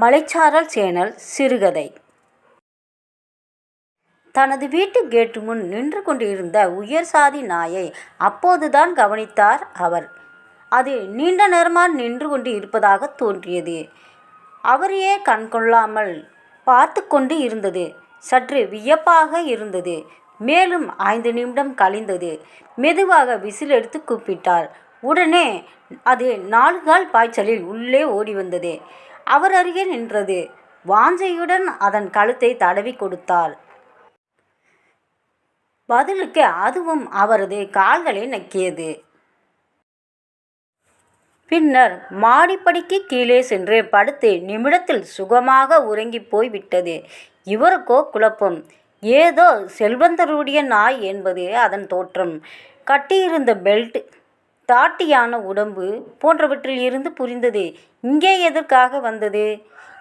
மலைச்சாரல் channel சிறுகதை. தனது வீட்டு கேட்டு முன் நின்று கொண்டிருந்த உயர் சாதி நாயை அப்போதுதான் கவனித்தார் அவர். அது நீண்ட நேரமாக நின்று கொண்டு இருப்பதாக தோன்றியது. அவரையே கண்கொள்ளாமல் பார்த்து கொண்டு இருந்தது. சற்று வியப்பாக இருந்தது. மேலும் ஐந்து நிமிடம் கழிந்தது. மெதுவாக விசில் எடுத்து கூப்பிட்டார். உடனே அது நாலு கால் பாய்ச்சலில் உள்ளே ஓடி வந்தது. அவர் அருகே நின்றது. வாஞ்சையுடன் அதன் கழுத்தை தடவி கொடுத்தாள். பதிலுக்கு அதுவும் அவரது கால்களை நக்கியது. பின்னர் மாடிப்படிக்கு கீழே சென்று படுத்து நிமிடத்தில் சுகமாக உறங்கி போய்விட்டது. இவருக்கோ குழப்பம். ஏதோ செல்வந்தருடைய நாய் என்பது அதன் தோற்றம். கட்டியிருந்த பெல்ட் தாட்டியான உடம்பு போன்றவற்றில் இருந்து புரிந்தது. இங்கே எதற்காக வந்தது?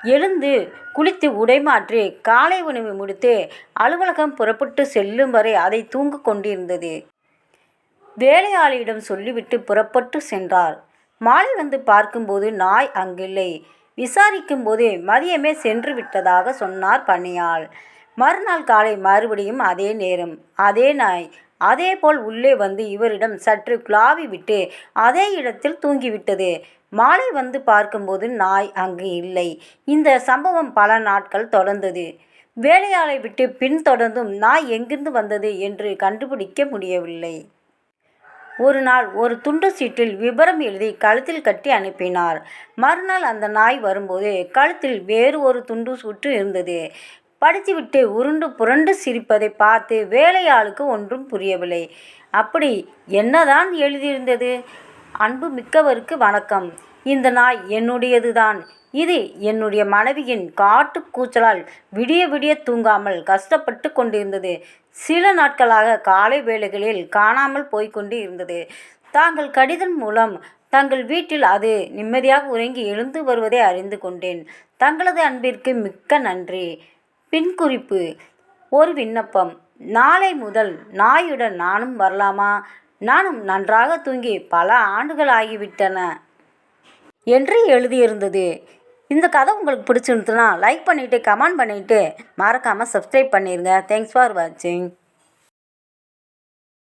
எழுந்து குளித்து உடைமாற்றி காலை உணவு முடித்து அலுவலகம் புறப்பட்டு செல்லும் வரை அதை தூங்கு கொண்டிருந்தது. வேலையாளியிடம் சொல்லிவிட்டு புறப்பட்டு சென்றார். மாலை வந்து பார்க்கும்போது நாய் அங்கில்லை. விசாரிக்கும் போது மதியமே சென்று விட்டதாக சொன்னார் பணியாள். மறுநாள் காலை மறுபடியும் அதே நேரம். அதே நாய். அதேபோல் உள்ளே வந்து இவரிடம் சற்று குழாவி விட்டு அதே இடத்தில் தூங்கிவிட்டது. மாலை வந்து பார்க்கும்போது நாய் அங்கு இல்லை. இந்த சம்பவம் பல நாட்கள் தொடர்ந்தது. வேலையாளை விட்டு பின்தொடர்ந்தும் நாய் எங்கிருந்து வந்தது என்று கண்டுபிடிக்க முடியவில்லை. ஒரு நாள் ஒரு துண்டு சீட்டில் விபரம் எழுதி கழுத்தில் கட்டி அனுப்பினார். மறுநாள் அந்த நாய் வரும்போது கழுத்தில் வேறு ஒரு துண்டு சுற்று இருந்தது. படித்துவிட்டு உருண்டு புரண்டு சிரிப்பதை பார்த்து வேலையாளுக்கு ஒன்றும் புரியவில்லை. அப்படி என்னதான் எழுதியிருந்தது? அன்பு மிக்கவருக்கு வணக்கம். இந்த நாய் என்னுடையது தான் இது என்னுடைய மனைவியின் காட்டு கூச்சலால் விடிய விடிய தூங்காமல் கஷ்டப்பட்டு கொண்டிருந்தது. சில நாட்களாக காலை வேளைகளில் காணாமல் போய்கொண்டு இருந்தது. தாங்கள் கடிதம் மூலம் தங்கள் வீட்டில் அது நிம்மதியாக உறங்கி எழுந்து வருவதை அறிந்து கொண்டேன். தங்களது அன்பிற்கு மிக்க நன்றி. பின்குறிப்பு. ஒரு விண்ணப்பம். நாளை முதல் நாயுடன் நானும் வரலாமா? நானும் நன்றாக தூங்கி பல ஆண்டுகள் ஆகிவிட்டன. என்று எழுதியிருந்தது. இந்த கதை உங்களுக்கு பிடிச்சிருந்துன்னா லைக் பண்ணிவிட்டு கமெண்ட் பண்ணிவிட்டு மறக்காமல் சப்ஸ்கிரைப் பண்ணிடுங்க தேங்க்ஸ் ஃபார் வாட்சிங்